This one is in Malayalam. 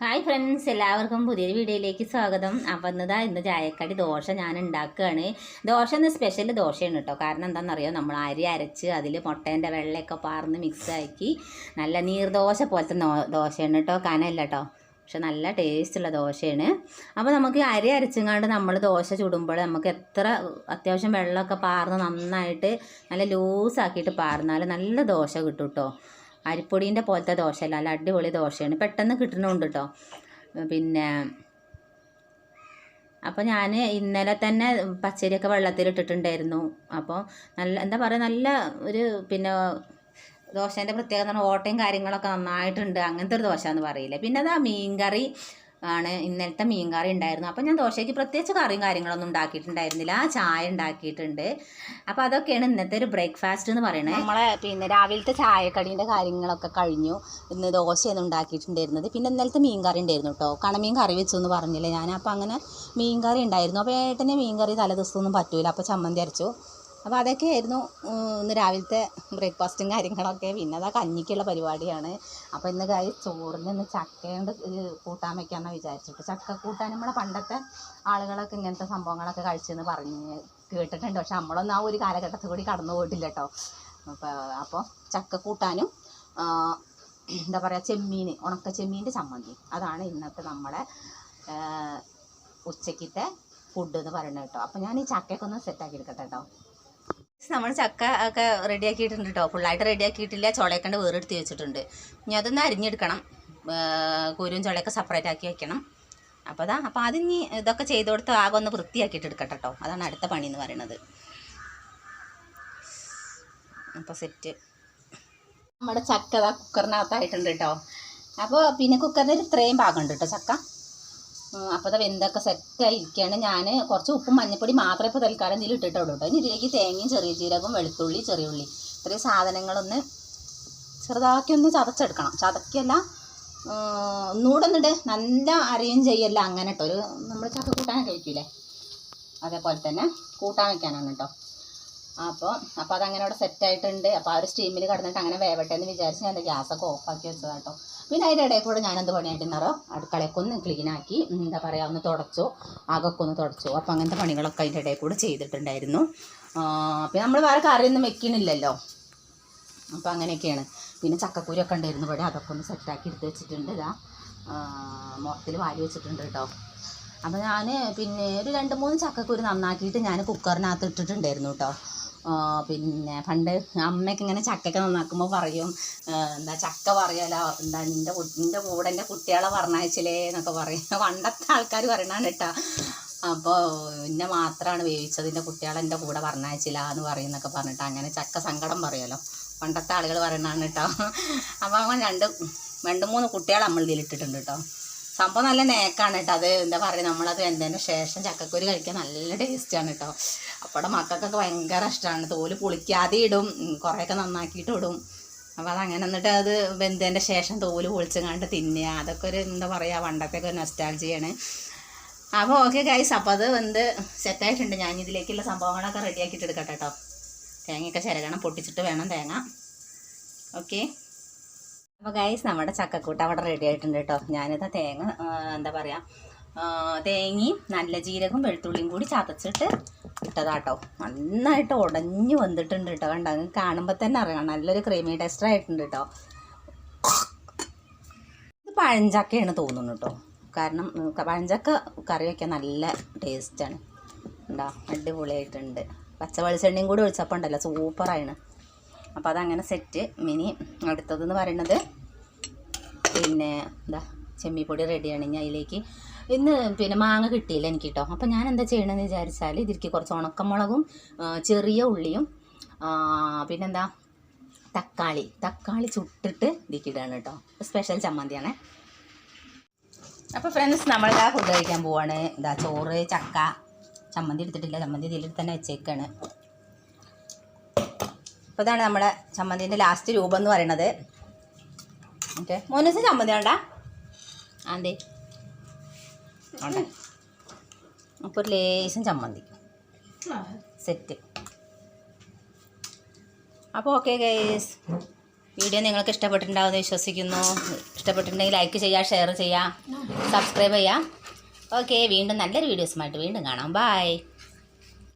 ഹായ് ഫ്രണ്ട്സ് എല്ലാവർക്കും പുതിയൊരു വീഡിയോയിലേക്ക് സ്വാഗതം. അപ്പം ഇന്നതാ ഇന്ന് ചായക്കടി ദോശ ഞാൻ ഉണ്ടാക്കുകയാണ് ദോശ ഇന്ന് സ്പെഷ്യൽ ദോശയാണ് കേട്ടോ കാരണം എന്താണെന്നറിയോ നമ്മൾ അരി അരച്ച് അതിൽ മുട്ടേന്റെ വെള്ളമൊക്കെ പാർന്ന് മിക്സ് ആക്കി നല്ല നീർദോശ പോലത്തെ ദോശയാണ് കേട്ടോ കനല്ല കേട്ടോ പക്ഷെ നല്ല ടേസ്റ്റുള്ള ദോശയാണ്. അപ്പോൾ നമുക്ക് അരി അരച്ചങ്ങാണ്ട് നമ്മൾ ദോശ ചുടുമ്പോൾ നമുക്ക് എത്ര അത്യാവശ്യം വെള്ളമൊക്കെ പാർന്ന് നന്നായിട്ട് നല്ല ലൂസാക്കിയിട്ട് പാർന്നാൽ നല്ല ദോശ കിട്ടും കേട്ടോ അരിപ്പൊടീന്റെ പോലത്തെ ദോശയല്ല നല്ല അടിപൊളി ദോശയാണ്. പെട്ടെന്ന് കിട്ടണമുണ്ട് കേട്ടോ പിന്നെ അപ്പോൾ ഞാൻ ഇന്നലെ തന്നെ പച്ചരിയൊക്കെ വെള്ളത്തിലിട്ടിട്ടുണ്ടായിരുന്നു. അപ്പോൾ നല്ല എന്താ പറയുക നല്ല ഒരു പിന്നെ ദോശേന്റെ പ്രത്യേകത എന്ന് പറഞ്ഞാൽ ഓട്ടയും കാര്യങ്ങളൊക്കെ നന്നായിട്ടുണ്ട്. അങ്ങനത്തെ ഒരു ദോശ എന്ന് പറയില്ല. പിന്നെ അതാ മീൻകറി ആണ് ഇന്നലത്തെ മീൻ കറി ഉണ്ടായിരുന്നു. അപ്പോൾ ഞാൻ ദോശയ്ക്ക് പ്രത്യേകിച്ച് കറിയും കാര്യങ്ങളൊന്നും ഉണ്ടാക്കിയിട്ടുണ്ടായിരുന്നില്ല. ചായ ഉണ്ടാക്കിയിട്ടുണ്ട്. അപ്പോൾ അതൊക്കെയാണ് ഇന്നത്തെ ഒരു ബ്രേക്ക്ഫാസ്റ്റ് എന്ന് പറയുന്നത് നമ്മളെ പിന്നെ രാവിലത്തെ ചായക്കടീന്റെ കാര്യങ്ങളൊക്കെ കഴിഞ്ഞു. ഇന്ന് ദോശയാണ് ഉണ്ടാക്കിയിട്ടുണ്ടായിരുന്നത്. പിന്നെ ഇന്നലത്തെ മീൻ കറി ഉണ്ടായിരുന്നു കേട്ടോ. കണമീൻ കറി വെച്ചു എന്ന് പറഞ്ഞില്ലേ ഞാൻ. അപ്പോൾ അങ്ങനെ മീൻ കറി ഉണ്ടായിരുന്നു. അപ്പോൾ ഏട്ടനെ മീൻ കറി തലേ ദിവസമൊന്നും പറ്റൂല. അപ്പോൾ ചമ്മന്തി അരച്ചു. അപ്പോൾ അതൊക്കെയായിരുന്നു ഇന്ന് രാവിലത്തെ ബ്രേക്ക്ഫാസ്റ്റും കാര്യങ്ങളൊക്കെ. പിന്നെ അതാ കഞ്ഞിക്കുള്ള പരിപാടിയാണ്. അപ്പോൾ ഇന്ന് കാര്യം ചോറിന് ഇന്ന് ചക്കയുണ്ട് കൂട്ടാൻ വയ്ക്കാമെന്ന് വിചാരിച്ചിട്ട്. ചക്ക കൂട്ടാൻ നമ്മളെ പണ്ടത്തെ ആളുകളൊക്കെ ഇങ്ങനത്തെ സംഭവങ്ങളൊക്കെ കഴിച്ചെന്ന് പറഞ്ഞ് കേട്ടിട്ടുണ്ട്. പക്ഷെ നമ്മളൊന്നും ആ ഒരു കാലഘട്ടത്തിൽ കൂടി കടന്നു പോയിട്ടില്ല കേട്ടോ അപ്പോൾ അപ്പോൾ ചക്ക കൂട്ടാനും എന്താ പറയുക ചെമ്മീൻ ഉണക്ക ചെമ്മീന്റെ ചമ്മന്തി. അതാണ് ഇന്നത്തെ നമ്മുടെ ഉച്ചക്കത്തെ ഫുഡ് എന്ന് പറയുന്നത് കേട്ടോ. അപ്പോൾ ഞാൻ ഈ ചക്കയൊക്കെ ഒന്ന് സെറ്റാക്കി എടുക്കട്ടെ കേട്ടോ. നമ്മൾ ചക്ക ഒക്കെ റെഡിയാക്കിയിട്ടുണ്ട് കേട്ടോ ഫുള്ളായിട്ട് റെഡിയാക്കിയിട്ടില്ല. ചുളയക്കണ്ട് വേറെടുത്ത് വെച്ചിട്ടുണ്ട്. ഇനി അതൊന്ന് അരിഞ്ഞെടുക്കണം. കുരും ചുളയൊക്കെ സെപ്പറേറ്റ് ആക്കി വെക്കണം. അപ്പോൾ അതാ. അപ്പോൾ ഇനി ഇതൊക്കെ ചെയ്ത് കൊടുത്ത് ആകെ ഒന്ന് വൃത്തിയാക്കിയിട്ട് എടുക്കട്ടെ കേട്ടോ അതാണ് അടുത്ത പണി എന്ന് പറയുന്നത് അപ്പോൾ സെറ്റ് നമ്മുടെ ചക്ക കുക്കറിനകത്തായിട്ടുണ്ട് കേട്ടോ അപ്പോൾ പിന്നെ കുക്കറിന് ഇത്രയും ഭാഗമുണ്ട് കേട്ടോ ചക്ക. അപ്പോൾ അത് വെന്തൊക്കെ സെറ്റായി ഇരിക്കുകയാണ് ഞാൻ കുറച്ച് ഉപ്പും മഞ്ഞപ്പൊടി മാത്രമേ ഇപ്പോൾ തൽക്കാലം ഇതിൽ ഇട്ടിട്ടുള്ളൂ കേട്ടോ ഇനി ഇതിലേക്ക് തേങ്ങയും ചെറിയ ജീരകവും വെളുത്തുള്ളി ചെറിയ ഉള്ളി ഇത്രയും സാധനങ്ങളൊന്ന് ചെറുതാക്കി ഒന്ന് ചതച്ചെടുക്കണം. ചതക്കിയല്ല ഒന്നുകൂടെ ഒന്നിട്ട് നല്ല അരയും ചെയ്യല്ല അങ്ങനെ കേട്ടോ ഒരു നമ്മൾ ചക്ക കൂട്ടാനൊക്കെ വയ്ക്കൂലേ അതേപോലെ തന്നെ കൂട്ടാൻ വയ്ക്കാനാണ് കേട്ടോ അപ്പോൾ അപ്പോൾ അതങ്ങനെ അവിടെ സെറ്റായിട്ടുണ്ട് അപ്പോൾ ആ ഒരു സ്റ്റീമിൽ കിടന്നിട്ട് അങ്ങനെ വേവട്ടെ എന്ന് വിചാരിച്ച് ഞാൻ ഗ്യാസൊക്കെ ഓഫാക്കി വെച്ചത് കേട്ടോ പിന്നെ അതിന്റെ ഇടയിൽ കൂടെ ഞാൻ എന്ത് പണിയായിട്ടുണ്ടോ അടുക്കളയൊക്കെ ഒന്ന് ക്ലീനാക്കി എന്താ പറയുക ഒന്ന് തുടച്ചു ആകൊക്കെ ഒന്ന് തുടച്ചു. അപ്പോൾ അങ്ങനത്തെ പണികളൊക്കെ അതിന്റെ ഇടയിൽ കൂടെ ചെയ്തിട്ടുണ്ടായിരുന്നു. പിന്നെ നമ്മൾ വേറെ കറിയൊന്നും വെക്കണില്ലല്ലോ. അപ്പോൾ അങ്ങനെയൊക്കെയാണ്. പിന്നെ ചക്കക്കുരൊക്കെ ഉണ്ടായിരുന്നു ഇവിടെ അതൊക്കെ ഒന്ന് സെറ്റാക്കി എടുത്ത് വെച്ചിട്ടുണ്ട് ഇതാ. മുഖത്തിൽ വാരി വെച്ചിട്ടുണ്ട് കേട്ടോ അപ്പോൾ ഞാൻ പിന്നെ ഒരു രണ്ട് മൂന്ന് ചക്കക്കുരു നന്നാക്കിയിട്ട് ഞാൻ കുക്കറിനകത്ത് ഇട്ടിട്ടുണ്ടായിരുന്നു കേട്ടോ പിന്നെ പണ്ട് അമ്മയൊക്കെ ഇങ്ങനെ ചക്കയൊക്കെ നന്നാക്കുമ്പോൾ പറയും എന്താ ചക്ക പറയാലോ എന്താ നിന്റെ നിന്റെ കൂടെ എന്റെ കുട്ടികളെ പറഞ്ഞയച്ചില്ലേ എന്നൊക്കെ പറയും. പണ്ടത്തെ ആൾക്കാർ പറയണാണ് കേട്ടോ. അപ്പോൾ എന്നെ മാത്രമാണ് വേവിച്ചത് എന്റെ കുട്ടികളെ എന്റെ കൂടെ പറഞ്ഞയച്ചില്ല എന്ന് പറയുന്നൊക്കെ പറഞ്ഞിട്ട് അങ്ങനെ ചക്ക സങ്കടം പറയുമല്ലോ പണ്ടത്തെ ആളുകൾ പറയണാണ് കേട്ടോ. അപ്പോൾ അവൻ രണ്ട് രണ്ട് മൂന്ന് കുട്ടികളെ നമ്മൾ ഇതിലിട്ടിട്ടുണ്ട് കേട്ടോ. സംഭവം നല്ല നേക്കാണ് കേട്ടോ. അത് എന്താ പറയുക നമ്മളത് വെന്തതിന് ശേഷം ചക്കക്കുരു കഴിക്കാൻ നല്ല ടേസ്റ്റാണ് കേട്ടോ. അപ്പോടെ മക്കൾക്കൊക്കെ ഭയങ്കര ഇഷ്ടമാണ് തോൽ പൊളിക്കാതെ ഇടും കുറേയൊക്കെ നന്നാക്കിയിട്ട് ഇടും. അപ്പോൾ അതങ്ങനെ എന്നിട്ട് അത് വെന്തതിന്റെ ശേഷം തോൽ പൊളിച്ചങ്ങാണ്ട് തിന്നുക. അതൊക്കെ ഒരു എന്താ പറയുക പണ്ടത്തെ ഒരു നൊസ്റ്റാൾജിയാണ് അപ്പോൾ ഓക്കെ ഗൈസ് അപ്പോൾ അത് വെന്ത് സെറ്റായിട്ടുണ്ട് ഞാൻ ഇതിലേക്കുള്ള സംഭവങ്ങളൊക്കെ റെഡിയാക്കിയിട്ട് എടുക്കട്ടെ കേട്ടോ. തേങ്ങയൊക്കെ ചിരകണം പൊട്ടിച്ചിട്ട് വേണം തേങ്ങ. ഓക്കെ അപ്പോൾ ഗൈസ് നമ്മുടെ ചക്കക്കൂട്ട് അവിടെ റെഡി ആയിട്ടുണ്ട് കേട്ടോ. ഞാനിത് തേങ്ങ എന്താ പറയുക തേങ്ങയും നല്ല ജീരകവും വെളുത്തുള്ളിയും കൂടി ചതച്ചിട്ട് ഇട്ടതാട്ടോ. നന്നായിട്ട് ഉടഞ്ഞു വന്നിട്ടുണ്ട് കേട്ടോ. കണ്ടോ? അങ്ങ് കാണുമ്പോൾ തന്നെ അറിയാം. നല്ലൊരു ക്രീമി ടെസ്റ്റർ ആയിട്ടുണ്ട് കേട്ടോ. ഇത് പഴഞ്ചക്കയാണ് തോന്നുന്നു കേട്ടോ. കാരണം പഴഞ്ചക്ക കറി വയ്ക്കാൻ നല്ല ടേസ്റ്റാണ് ഉണ്ടോ അടിപൊളിയായിട്ടുണ്ട്. പച്ച വെളിച്ചെണ്ണയും കൂടി ഒഴിച്ചപ്പോൾ ഉണ്ടല്ലോ. സൂപ്പറാണ്. അപ്പോൾ അതങ്ങനെ സെറ്റ്. ഇനി അടുത്തതെന്ന് പറയുന്നത് പിന്നെ എന്താ ചെമ്മിപ്പൊടി റെഡിയാണ്. ഇനി അതിലേക്ക് ഇന്ന് പിന്നെ മാങ്ങ കിട്ടിയില്ല എനിക്ക് കേട്ടോ അപ്പോൾ ഞാൻ എന്താ ചെയ്യണമെന്ന് വിചാരിച്ചാൽ ഇതിലേക്ക് കുറച്ച് ഉണക്കമുളകും ചെറിയ ഉള്ളിയും പിന്നെന്താ തക്കാളി. തക്കാളി ചുട്ടിട്ട് ഇതിക്കിടാണ് കേട്ടോ. സ്പെഷ്യൽ ചമ്മന്തിയാണേ. അപ്പോൾ ഫ്രണ്ട്സ് നമ്മൾ ഫുഡ് കഴിക്കാൻ പോവാണ്. ഇതാ ചോറ് ചക്ക ചമ്മന്തി എടുത്തിട്ടില്ല. ചമ്മന്തി ഇതിൽ തന്നെ വെച്ചേക്കാണ്. അപ്പോൾ ഇതാണ് നമ്മുടെ ചമ്മന്തിന്റെ ലാസ്റ്റ് രൂപം എന്ന് പറയണത്. ഓക്കെ. മോനസ് ചമ്മന്തി വേണ്ട? ആന്തേ അപ്പോൾ ഒരു ലേശം ചമ്മന്തി. സെറ്റ്. അപ്പോൾ ഓക്കെ ഗൈസ് വീഡിയോ നിങ്ങൾക്ക് ഇഷ്ടപ്പെട്ടിട്ടുണ്ടാവുമെന്ന് വിശ്വസിക്കുന്നു. ഇഷ്ടപ്പെട്ടിട്ടുണ്ടെങ്കിൽ ലൈക്ക് ചെയ്യുക ഷെയർ ചെയ്യുക സബ്സ്ക്രൈബ് ചെയ്യുക ഓക്കെ വീണ്ടും നല്ലൊരു വീഡിയോസുമായിട്ട് വീണ്ടും കാണാം. ബായ്